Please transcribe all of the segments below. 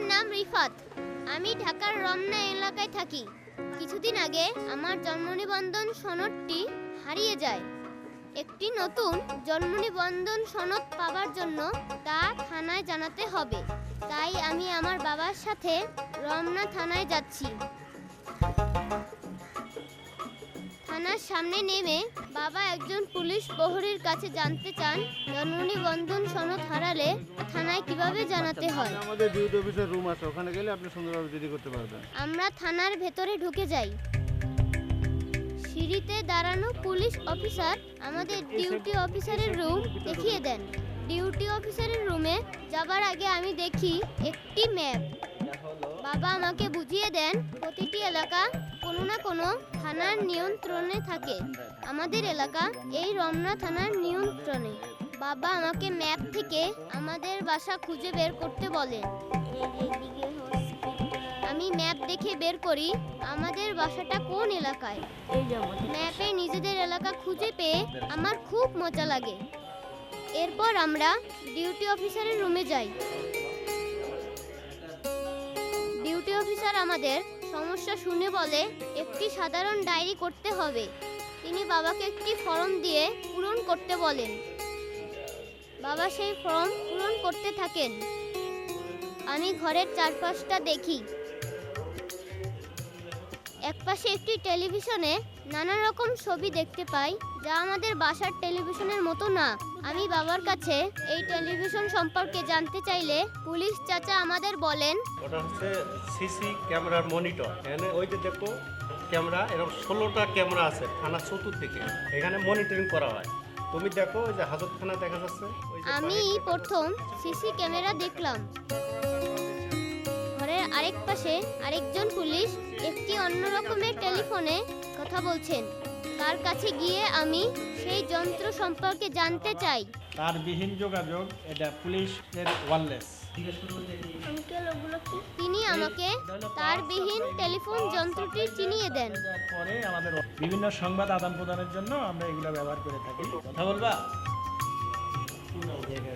আমার নাম রিফাত। আমি ঢাকার রমনা এলাকায় থাকি। কিছুদিন আগে আমার জন্ম নিবন্ধন সনদটি হারিয়ে যায়। একটি নতুন জন্ম নিবন্ধন সনদ পাওয়ার জন্য তা থানায় জানাতে হবে। তাই আমি আমার বাবার সাথে রমনা থানায় যাচ্ছি। থানার সামনে নেমে বাবা একজন পুলিশ প্রহরীর কাছে জানতে চান জন্ম নিবন্ধন সনদ হারালে থানায় কীভাবে জানাতে হয়? আমাদের ডিউটি অফিসের রুম আছে ওখানে গেলে আপনি সুন্দরভাবে রেডি করতে পারবেন। আমরা থানার ভেতরে ঢুকে যাই। সিঁড়িতে দাঁড়ানো পুলিশ অফিসার আমাদের ডিউটি অফিসারের রুম দেখিয়ে দেন। ডিউটি অফিসারের রুমে যাবার আগে আমি দেখি একটি ম্যাপ। বাবা আমাকে বুঝিয়ে দেন প্রতিটি এলাকা কোনো না কোনো থানার নিয়ন্ত্রণে থাকে। আমাদের এলাকা এই রমনা থানার নিয়ন্ত্রণে। বাবা আমাকে ম্যাপ থেকে আমাদের বাসা খুঁজে বের করতে বলেন আমি ম্যাপ দেখে বের করি আমাদের বাসাটা কোন এলাকায়। ম্যাপে নিজেদের এলাকা খুঁজে পেয়ে আমার খুব মজা লাগে। এরপর আমরা ডিউটি অফিসারের রুমে যাই। ডিউটি অফিসার আমাদের সমস্যা শুনে বলে একটি সাধারণ ডায়েরি করতে হবে। তিনি বাবাকে একটি ফর্ম দিয়ে পূরণ করতে বলেন। বাবা সেই ফর্ম পূরণ করতে থাকেন। আমি ঘরের চারপাশটা দেখি। একপাশে একটি টেলিভিশনে নানা রকম ছবি দেখতে পাই, যা আমাদের বাসার টেলিভিশনের মতো না। আমি বাবার কাছে এই টেলিভিশন সম্পর্কে জানতে চাইলে পুলিশ চাচা আমাদের বলেন, ওটা হচ্ছে সিসি ক্যামেরার মনিটর। এখানে ওই যে দেখো, ক্যামেরা, এরকম ষোলোটা ক্যামেরা আছে, থানা চতুর্দিকে এখানে মনিটরিং করা হয়। তুমি দেখো ওই যে হাজতখানা দেখা যাচ্ছে আমি প্রথম সিসি ক্যামেরা দেখলাম। ঘরের আরেক পাশে আরেকজন পুলিশ একটি অন্য রকমের টেলিফোনে কথা বলছেন। তার কাছে গিয়ে আমি সেই যন্ত্র সম্পর্কে জানতে চাই। তার বিহীন যোগাযোগ এটা পুলিশের ওয়ারলেস। তিনি আমাকে তার বিহীন টেলিফোন যন্ত্রটি চিনিয়ে দেন। পরে আমাদের বিভিন্ন সংবাদ আদান প্রদানের জন্য আমরা এগুলো ব্যবহার করে থাকি। কথা বলবা?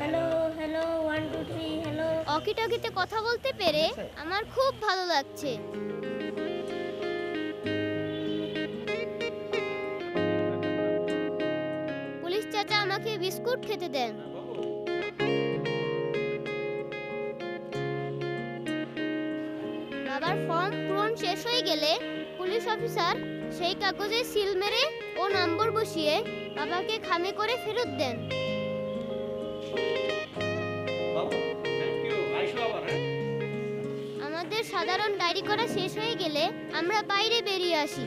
Hello hello one two three hello. অকিটকিতে কথা বলতে পেরে আমার খুব ভালো লাগছে। পুলিশ চাচা আমাকে বিস্কুট খেতে দেন। বাবার ফর্ম পূরণ শেষ হয়ে গেলে পুলিশ অফিসার সেই কাগজে সিল মেরে ও নম্বর বসিয়ে বাবাকে খামে করে ফেরত দেন। আমাদের সাধারণ ডায়েরি করা শেষ হয়ে গেলে আমরা বাইরে বেরিয়ে আসি।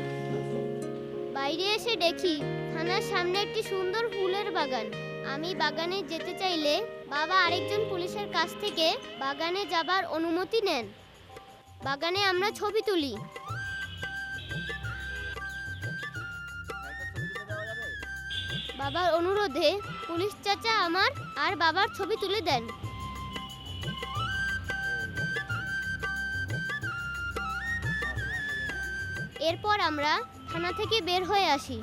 বাইরে এসে দেখি থানার সামনে একটি সুন্দর ফুলের বাগান। আমি বাগানে যেতে চাইলে বাবা আরেকজন পুলিশের কাছ থেকে বাগানে যাবার অনুমতি নেন। বাগানে আমরা ছবি তুলি। বাবার অনুরোধে পুলিশ চাচা আমার আর বাবার ছবি তুলে দেন। এরপর আমরা থানা থেকে বের হয়ে আসি।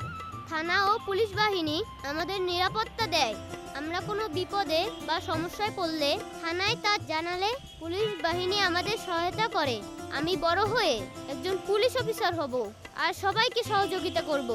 থানা ও পুলিশ বাহিনী আমাদের নিরাপত্তা দেয়। আমরা কোনো বিপদে বা সমস্যায় পড়লে থানায় তা জানালে পুলিশ বাহিনী আমাদের সহায়তা করে। আমি বড় হয়ে একজন পুলিশ অফিসার হব আর সবাইকে সহযোগিতা করব।